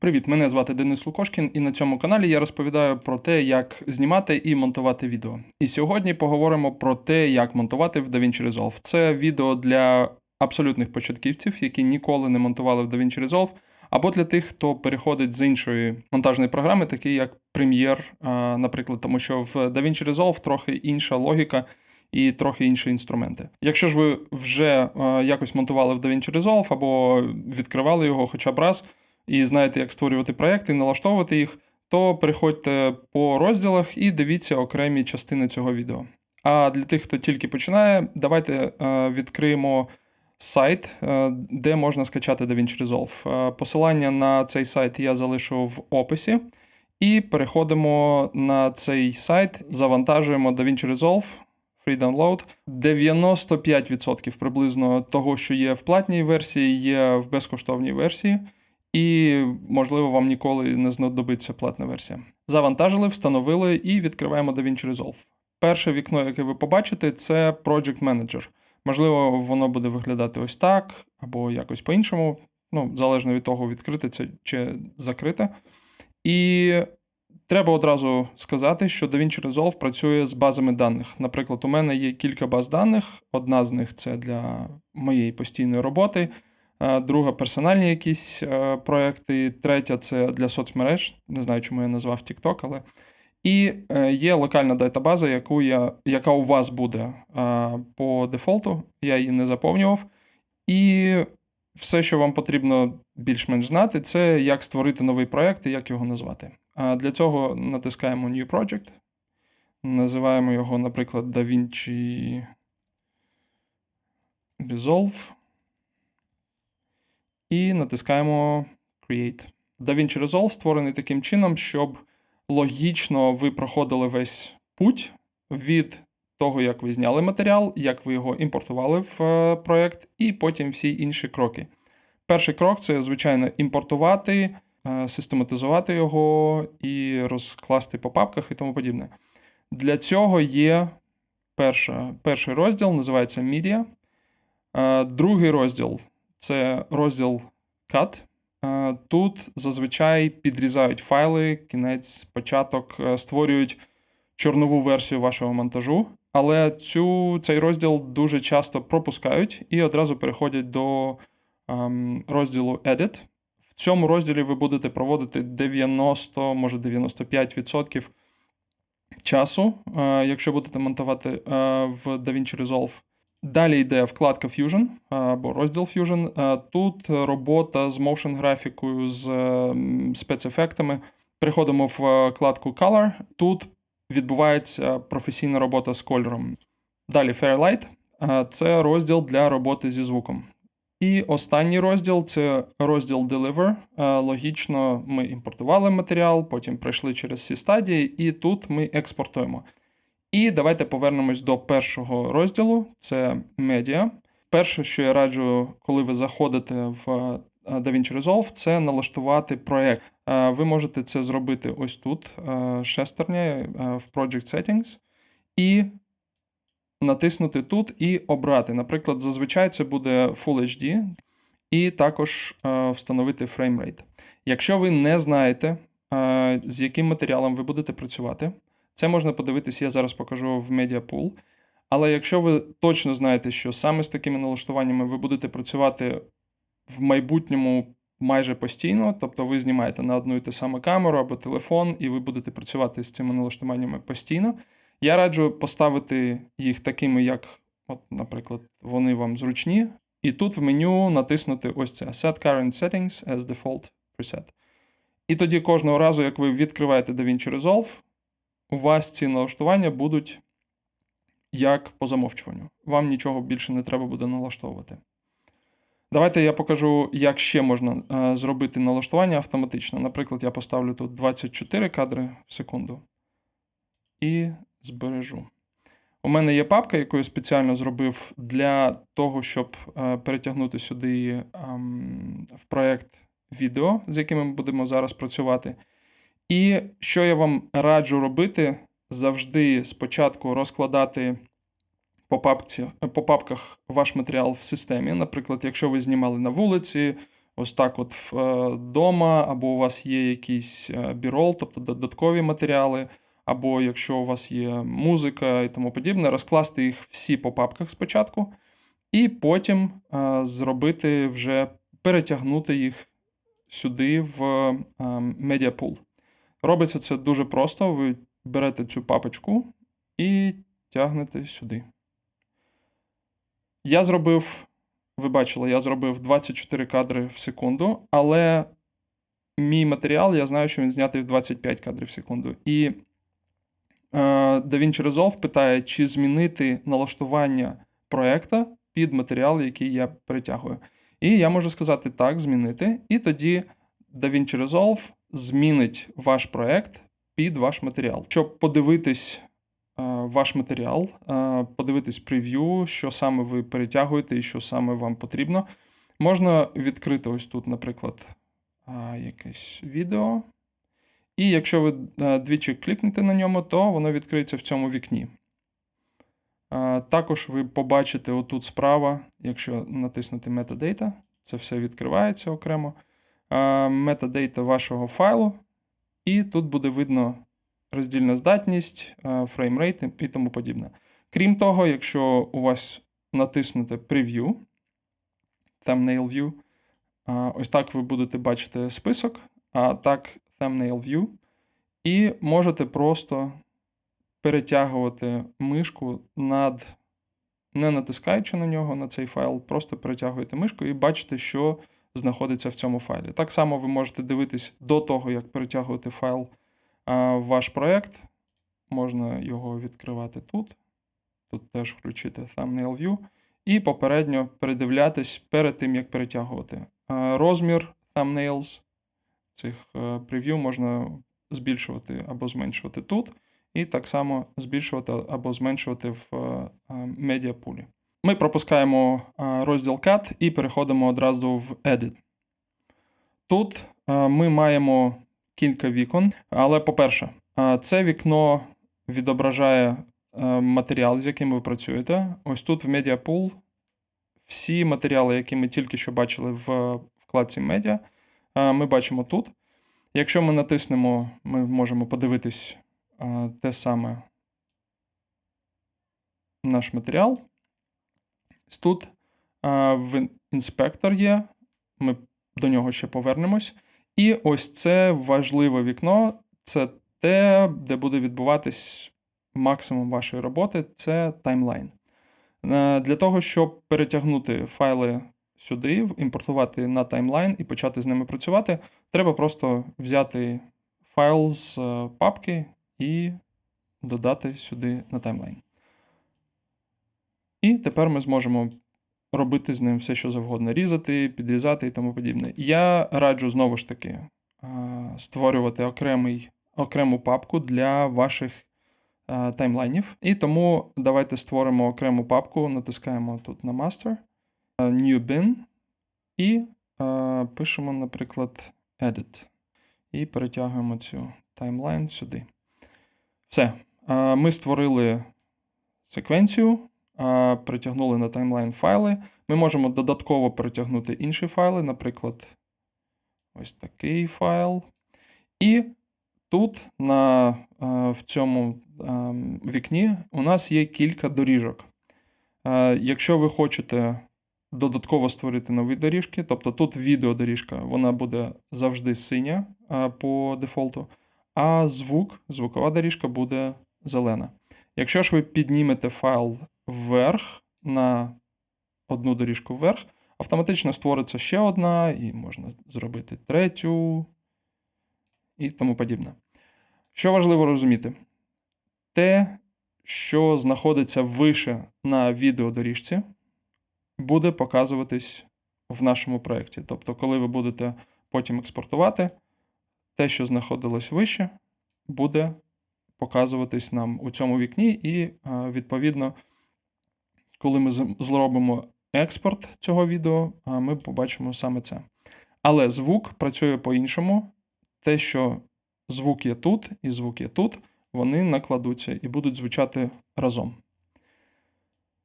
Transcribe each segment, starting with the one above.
Привіт, мене звати Денис Лукошкін, і на цьому каналі я розповідаю про те, як знімати і монтувати відео. І сьогодні поговоримо про те, як монтувати в DaVinci Resolve. Це відео для абсолютних початківців, які ніколи не монтували в DaVinci Resolve, або для тих, хто переходить з іншої монтажної програми, такі як Premiere, наприклад, тому що в DaVinci Resolve трохи інша логіка. І трохи інші інструменти. Якщо ж ви вже е, якось монтували в DaVinci Resolve або відкривали його хоча б раз, і знаєте, як створювати проекти, налаштовувати їх, то переходьте по розділах і дивіться окремі частини цього відео. А для тих, хто тільки починає, давайте е, відкриємо сайт, е, де можна скачати DaVinci Resolve. Е, Посилання на цей сайт я залишу в описі. І переходимо на цей сайт, завантажуємо DaVinci Resolve. Free download. 95% приблизно того, що є в платній версії, є в безкоштовній версії, і, можливо, вам ніколи не знадобиться платна версія. Завантажили, встановили і відкриваємо DaVinci Resolve. Перше вікно, яке ви побачите, це Project Manager. Можливо, воно буде виглядати ось так, або якось по-іншому, ну, залежно від того, відкрите це чи закрите. І Треба одразу сказати, що DaVinci Resolve працює з базами даних. Наприклад, у мене є кілька баз даних. Одна з них це для моєї постійної роботи, друга персональні якісь е, проекти, третя це для соцмереж. Не знаю, чому я назвав TikTok, але. І е, є локальна датабаза, яку я, яка у вас буде по дефолту. Я її не заповнював. І все, що вам потрібно більш-менш знати, це як створити новий проект і як його назвати. Для цього натискаємо New Project. Називаємо його, наприклад, DaVinci Resolve. І натискаємо Create. DaVinci Resolve створений таким чином, щоб логічно ви проходили весь путь від того, як ви зняли матеріал, як ви його імпортували в е, проект, і потім всі інші кроки. Перший крок це, звичайно, імпортувати. Е, систематизувати його і розкласти по папках і тому подібне. Для цього є перша, перший розділ, називається Media. Е, другий розділ це розділ Cut. Е, тут зазвичай підрізають файли, кінець, початок, створюють чорнову версію вашого монтажу, але цю, цей розділ дуже часто пропускають і одразу переходять до ем, розділу Edit В цьому розділі ви будете проводити 90, може 95% часу, е, якщо будете монтувати е, в DaVinci Resolve. Далі йде вкладка Fusion або розділ Fusion. Е, тут робота з motion графікою, з спецефектами. Переходимо в вкладку Color. Тут відбувається професійна робота з кольором. Далі Fairlight це розділ для роботи зі звуком. І останній розділ це розділ Deliver. Е, логічно, ми імпортували матеріал, потім пройшли через всі стадії, і тут ми експортуємо. І давайте повернемось до першого розділу це медіа. Перше, що я раджу, коли ви заходите в е, DaVinci Resolve, це налаштувати проєкт. Е, ви можете це зробити ось тут, шестерня в Project Settings. І натиснути тут і обрати. Наприклад, зазвичай це буде Full HD, і також е, встановити фреймрейт. Якщо ви не знаєте, е, з яким матеріалом ви будете працювати, це можна подивитися, я зараз покажу в MediaPool. Але якщо ви точно знаєте, що саме з такими налаштуваннями ви будете працювати в майбутньому майже постійно, тобто ви знімаєте на одну і ту саму камеру або телефон, і ви будете працювати з цими налаштуваннями постійно, я раджу поставити їх такими, як, от, наприклад, вони вам зручні. І тут в меню натиснути ось це Set Current Settings as Default Preset. І тоді кожного разу, як ви відкриваєте DaVinci Resolve, у вас ці налаштування будуть як по замовчуванню. Вам нічого більше не треба буде налаштовувати. Давайте я покажу, як ще можна е, зробити налаштування автоматично. Наприклад, я поставлю тут 24 кадри в секунду. І збережу. У мене є папка, яку я спеціально зробив для того, щоб е, перетягнути сюди ем, в проєкт відео, з яким ми будемо зараз працювати. І що я вам раджу робити, завжди спочатку розкладати по папці, по папках ваш матеріал в системі. Наприклад, якщо ви знімали на вулиці, ось так от вдома, або у вас є якийсь е, бірол, тобто додаткові матеріали, або якщо у вас є музика і тому подібне, розкласти їх всі по папках спочатку, і потім е, зробити вже перетягнути їх сюди в е, Media Pool. Робиться це дуже просто. Ви берете цю папочку і тягнете сюди. Я зробив, ви бачили, я зробив 24 кадри в секунду, але мій матеріал, я знаю, що він знятий в 25 кадрів в секунду. І е, DaVinci Resolve питає, чи змінити налаштування проекта під матеріал, який я перетягую. І я можу сказати так, змінити. І тоді DaVinci Resolve змінить ваш проект під ваш матеріал. Щоб подивитись е, ваш матеріал, е, подивитись прев'ю, що саме ви перетягуєте і що саме вам потрібно. Можна відкрити ось тут, наприклад, е, якесь відео. І якщо ви двічі клікнете на ньому, то воно відкриється в цьому вікні. Також ви побачите отут справа, якщо натиснути Metadata, це все відкривається окремо. Е, Метадейта вашого файлу, і тут буде видно роздільна здатність, фреймрейт і тому подібне. Крім того, якщо у вас натиснути Preview, Thumbnail View, е, ось так ви будете бачити список, а так Thumbnail View, і можете просто перетягувати мишку над, не натискаючи на нього, на цей файл, просто перетягуєте мишку і бачите, що знаходиться в цьому файлі. Так само ви можете дивитись до того, як перетягувати файл в ваш проєкт. Можна його відкривати тут. Тут теж включити Thumbnail View. І попередньо передивлятись перед тим, як перетягувати. Розмір thumbnails цих е, прев'ю можна збільшувати або зменшувати тут. І так само збільшувати або зменшувати в медіапулі. Ми пропускаємо розділ Cut і переходимо одразу в Edit. Тут ми маємо кілька вікон, але, по-перше, це вікно відображає матеріал, з яким ви працюєте. Ось тут в Media Pool всі матеріали, які ми тільки що бачили в вкладці Media, ми бачимо тут. Якщо ми натиснемо, ми можемо подивитись те саме наш матеріал. Тут в інспектор є, ми до нього ще повернемось. І ось це важливе вікно це те, де буде відбуватись максимум вашої роботи це таймлайн. Е, для того, щоб перетягнути файли сюди, імпортувати на таймлайн і почати з ними працювати, треба просто взяти файл з е, папки і додати сюди на таймлайн. І тепер ми зможемо робити з ним все, що завгодно, різати, підрізати і тому подібне. Я раджу знову ж таки створювати окремий, окрему папку для ваших таймлайнів. І тому давайте створимо окрему папку, натискаємо тут на Master, New Bin і пишемо, наприклад, Edit. І перетягуємо цю таймлайн сюди. Все. Ми створили секвенцію притягнули на таймлайн файли. Ми можемо додатково перетягнути інші файли, наприклад, ось такий файл. І тут на, в цьому вікні у нас є кілька доріжок. Якщо ви хочете додатково створити нові доріжки, тобто тут відеодоріжка, вона буде завжди синя по дефолту, а звук, звукова доріжка буде зелена. Якщо ж ви піднімете файл вверх на одну доріжку вверх, автоматично створиться ще одна, і можна зробити третю і тому подібне. Що важливо розуміти? Те, що знаходиться вище на відеодоріжці, буде показуватись в нашому проєкті. Тобто, коли ви будете потім експортувати, те, що знаходилось вище, буде показуватись нам у цьому вікні, і, відповідно, коли ми зробимо експорт цього відео, ми побачимо саме це. Але звук працює по-іншому. Те, що звук є тут і звук є тут, вони накладуться і будуть звучати разом.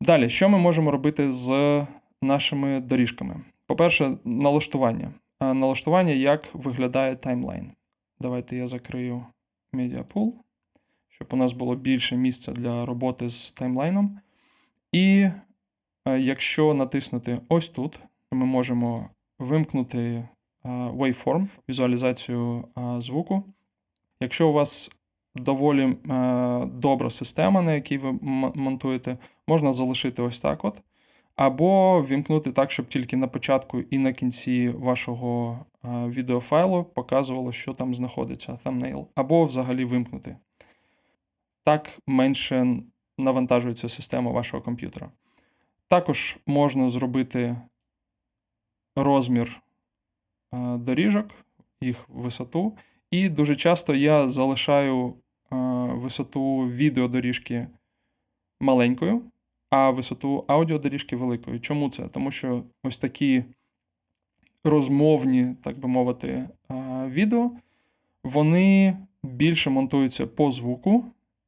Далі, що ми можемо робити з нашими доріжками? По-перше, налаштування. Налаштування, як виглядає таймлайн. Давайте я закрию Pool, щоб у нас було більше місця для роботи з таймлайном. І е, якщо натиснути ось тут, ми можемо вимкнути е, waveform, візуалізацію е, звуку. Якщо у вас доволі добра система, на якій ви монтуєте, можна залишити ось так от. Або вімкнути так, щоб тільки на початку і на кінці вашого відеофайлу показувало, що там знаходиться, thumbnail. Або взагалі вимкнути. Так менше навантажується система вашого комп'ютера. Також можна зробити розмір е, доріжок, їх висоту. І дуже часто я залишаю е, висоту відеодоріжки маленькою, а висоту аудіодоріжки великою. Чому це? Тому що ось такі розмовні, так би мовити, е, відео, вони більше монтуються по звуку,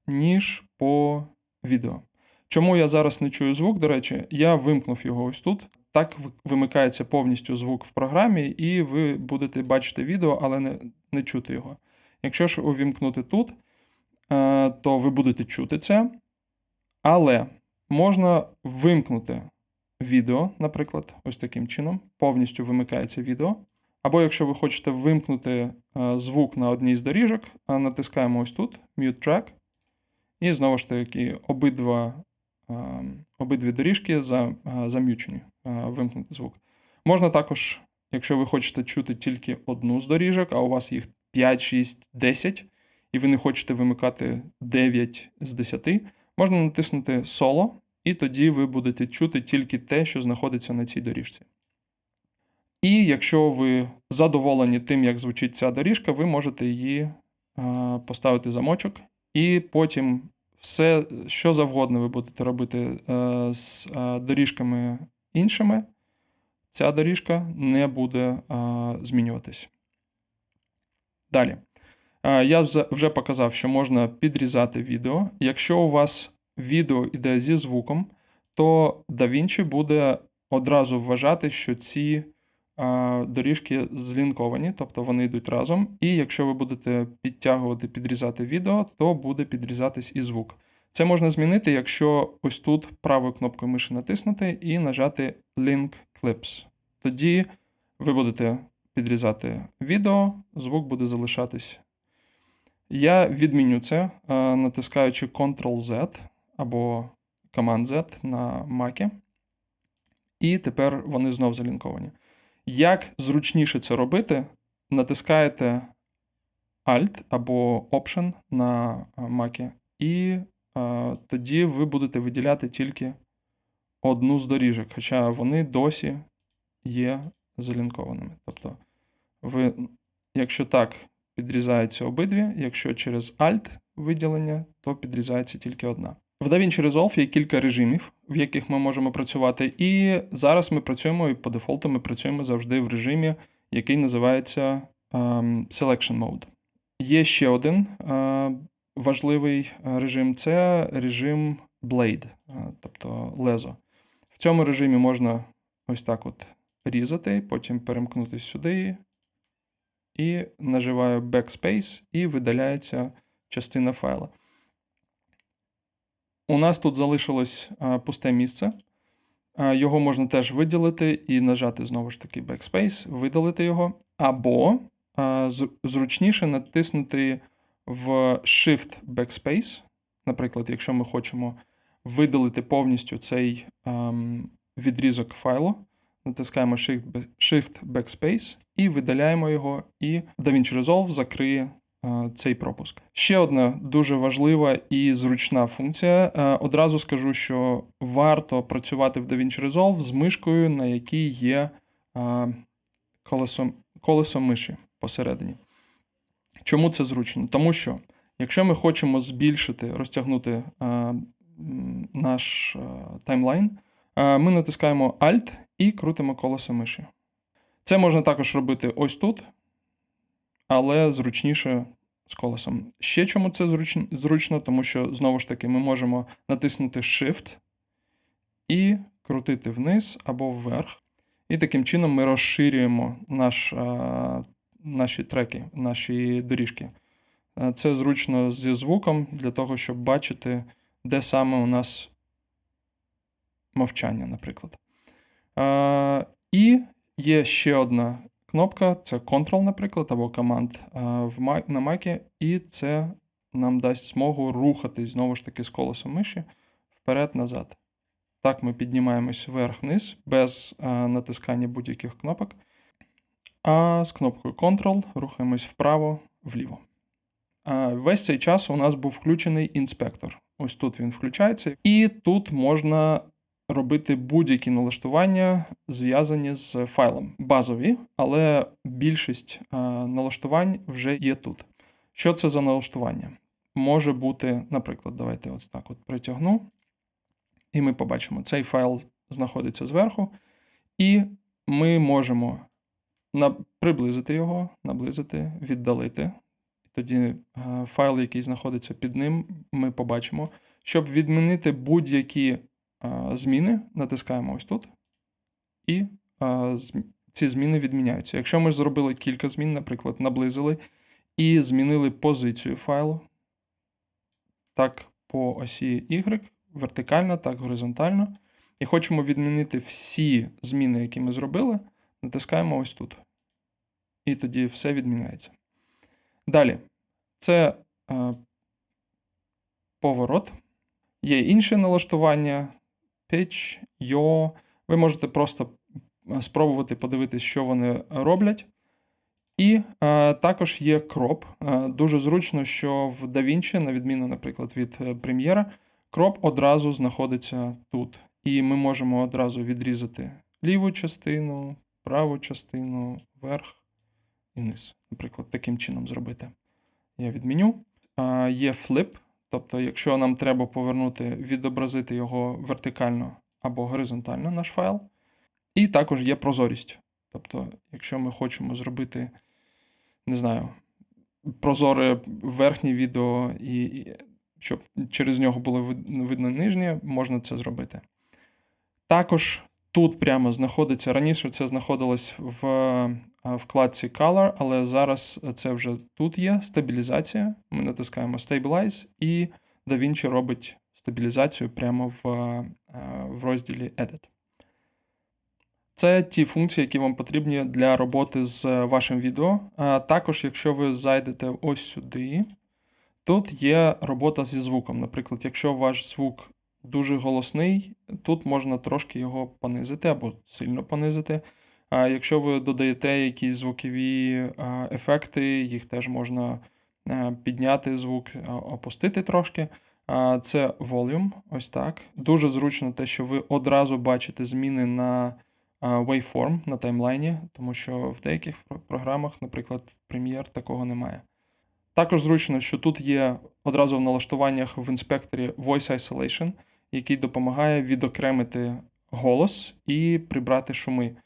ніж по відео. Чому я зараз не чую звук, до речі, я вимкнув його ось тут. Так вимикається повністю звук в програмі, і ви будете бачити відео, але не, не чути його. Якщо ж увімкнути тут, е, то ви будете чути це. Але можна вимкнути відео, наприклад, ось таким чином. Повністю вимикається відео. Або якщо ви хочете вимкнути е, звук на одній з доріжок, е, натискаємо ось тут Mute Track. І знову ж таки, обидва, обидві доріжки зам'ючені, вимкнути звук. Можна також, якщо ви хочете чути тільки одну з доріжок, а у вас їх 5, 6, 10, і ви не хочете вимикати 9 з 10, можна натиснути Solo, і тоді ви будете чути тільки те, що знаходиться на цій доріжці. І якщо ви задоволені тим, як звучить ця доріжка, ви можете її поставити замочок, і потім все, що завгодно ви будете робити е, з е, доріжками іншими, ця доріжка не буде е, змінюватись. Далі. Я вже показав, що можна підрізати відео. Якщо у вас відео йде зі звуком, то DaVinci буде одразу вважати, що ці доріжки злінковані, тобто вони йдуть разом. І якщо ви будете підтягувати, підрізати відео, то буде підрізатись і звук. Це можна змінити, якщо ось тут правою кнопкою миші натиснути і нажати Link Clips. Тоді ви будете підрізати відео, звук буде залишатись. Я відміню це, натискаючи Ctrl-Z або Command-Z на Mac. І тепер вони знов залінковані. Як зручніше це робити, натискаєте Alt або Option на е, Mac, і е, тоді ви будете виділяти тільки одну з доріжок, хоча вони досі є залінкованими. Тобто, ви, якщо так, підрізаються обидві, якщо через Alt виділення, то підрізається тільки одна. В DaVinci Resolve є кілька режимів, в яких ми можемо працювати, і зараз ми працюємо, і по дефолту ми працюємо завжди в режимі, який називається ем, Selection Mode. Є ще один е, важливий е, режим це режим Blade, е, тобто лезо. В цьому режимі можна ось так от різати, потім перемкнутися сюди і наживаю Backspace, і видаляється частина файла. У нас тут залишилось а, пусте місце. А, Його можна теж виділити і нажати знову ж таки Backspace, видалити його. Або з- зручніше натиснути в Shift Backspace. Наприклад, якщо ми хочемо видалити повністю цей ем, відрізок файлу, натискаємо Shift Backspace і видаляємо його, і DaVinci Resolve закриє е, цей пропуск. Ще одна дуже важлива і зручна функція. Е, Одразу скажу, що варто працювати в DaVinci Resolve з мишкою, на якій є е, колесо, колесо миші посередині. Чому це зручно? Тому що якщо ми хочемо збільшити, розтягнути е, наш е, таймлайн, е, ми натискаємо Alt і крутимо колесо миші. Це можна також робити ось тут, але зручніше з колесом. Ще чому це зручно, тому що знову ж таки ми можемо натиснути Shift і крутити вниз або вверх. І таким чином ми розширюємо наш, а, наші треки, наші доріжки. Це зручно зі звуком для того, щоб бачити, де саме у нас мовчання, наприклад. Е, І є ще одна кнопка це Ctrl, наприклад, або команд е, на Mac, і це нам дасть змогу рухатись знову ж таки з колесом миші вперед-назад. Так, ми піднімаємось вверх-вниз без е, натискання будь-яких кнопок. А з кнопкою Ctrl рухаємось вправо-вліво. Весь цей час у нас був включений інспектор. Ось тут він включається, і тут можна робити будь-які налаштування, зв'язані з файлом. Базові, але більшість а, налаштувань вже є тут. Що це за налаштування? Може бути, наприклад, давайте ось так от притягну, і ми побачимо, цей файл знаходиться зверху, і ми можемо приблизити його, наблизити, віддалити. Тоді е, файл, який знаходиться під ним, ми побачимо. Щоб відмінити будь-які е, зміни, натискаємо ось тут, і е, ці зміни відміняються. Якщо ми зробили кілька змін, наприклад, наблизили і змінили позицію файлу, так по осі Y, вертикально, так горизонтально, і хочемо відмінити всі зміни, які ми зробили, натискаємо ось тут. І тоді все відміняється. Далі, це е, поворот. Є інші налаштування, pitch. Ви можете просто е, спробувати подивитися, що вони роблять. І е, також є кроп. Е, дуже зручно, що в DaVinci, на відміну, наприклад, від е, Premiere, кроп одразу знаходиться тут. І ми можемо одразу відрізати ліву частину, праву частину, верх і низ. Наприклад, таким чином зробити. Я відміню. А, Є flip, тобто, якщо нам треба повернути, відобразити його вертикально або горизонтально наш файл. І також є прозорість. Тобто, якщо ми хочемо зробити, не знаю, прозоре верхнє відео, і, і щоб через нього було видно нижнє, можна це зробити. Також тут прямо знаходиться, раніше це знаходилось в е, вкладці Color, але зараз це вже тут є стабілізація. Ми натискаємо Stabilize, і DaVinci робить стабілізацію прямо в, е, в розділі Edit. Це ті функції, які вам потрібні для роботи з вашим відео. А також, якщо ви зайдете ось сюди, тут є робота зі звуком. Наприклад, якщо ваш звук дуже голосний, тут можна трошки його понизити або сильно понизити. А якщо ви додаєте якісь звукові ефекти, їх теж можна підняти звук, опустити трошки. Це volume, ось так. Дуже зручно те, що ви одразу бачите зміни на waveform на таймлайні, тому що в деяких програмах, наприклад, Premiere, такого немає. Також зручно, що тут є одразу в налаштуваннях в інспекторі Voice Isolation, який допомагає відокремити голос і прибрати шуми.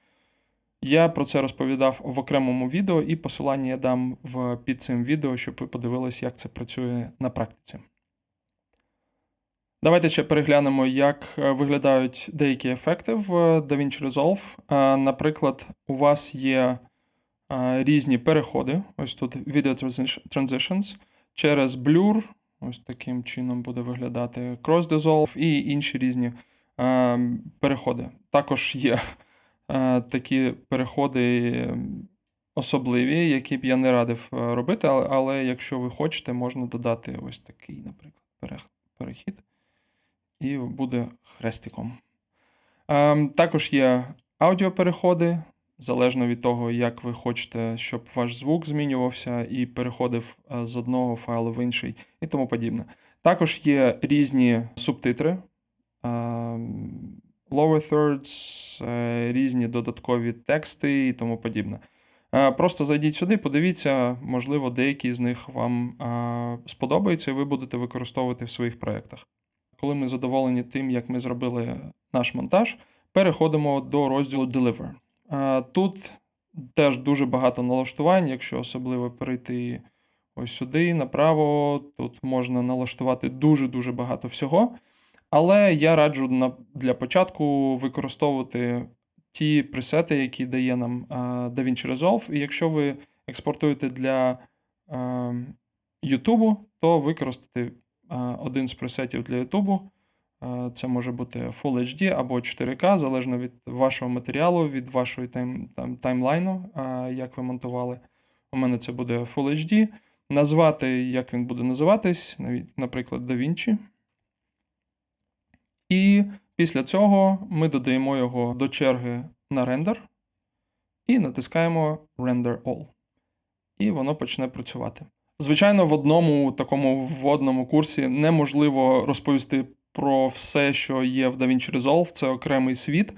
Я про це розповідав в окремому відео, і посилання я дам в, під цим відео, щоб ви подивились, як це працює на практиці. Давайте ще переглянемо, як е, виглядають деякі ефекти в е, DaVinci Resolve. Е, Наприклад, у вас є різні переходи. Ось тут Video Transitions через Blur. Ось таким чином буде виглядати Cross Dissolve і інші різні е, переходи. Також є е, такі переходи особливі, які б я не радив е, робити, але, але якщо ви хочете, можна додати ось такий, наприклад, перехід, і буде хрестиком. Ем, також є аудіопереходи, залежно від того, як ви хочете, щоб ваш звук змінювався і переходив е, з одного файлу в інший і тому подібне. Також є різні субтитри, ем, lower thirds, е, різні додаткові тексти і тому подібне. Е, Просто зайдіть сюди, подивіться, можливо, деякі з них вам е, сподобаються, і ви будете використовувати в своїх проєктах. Коли ми задоволені тим, як ми зробили наш монтаж, переходимо до розділу Deliver. Тут теж дуже багато налаштувань, якщо особливо перейти ось сюди, направо, тут можна налаштувати дуже-дуже багато всього. Але я раджу для початку використовувати ті пресети, які дає нам DaVinci Resolve. І якщо ви експортуєте для е, YouTube, то використати один з пресетів для YouTube. Е, Це може бути Full HD або 4К, залежно від вашого матеріалу, від вашої тайм, там, таймлайну, е, як ви монтували. У мене це буде Full HD. Назвати, як він буде називатись, наприклад, DaVinci. І після цього ми додаємо його до черги на рендер і натискаємо Render All. І воно почне працювати. Звичайно, в одному такому вводному курсі неможливо розповісти про все, що є в DaVinci Resolve, це окремий світ,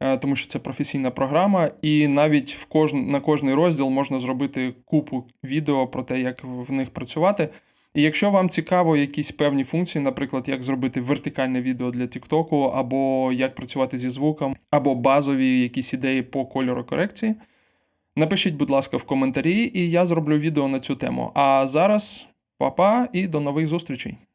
е, тому що це професійна програма, і навіть в кож... на кожний розділ можна зробити купу відео про те, як в них працювати. І якщо вам цікаво якісь певні функції, наприклад, як зробити вертикальне відео для TikTok, або як працювати зі звуком, або базові якісь ідеї по кольорокорекції, напишіть, будь ласка, в коментарі, і я зроблю відео на цю тему. А зараз па-па і до нових зустрічей!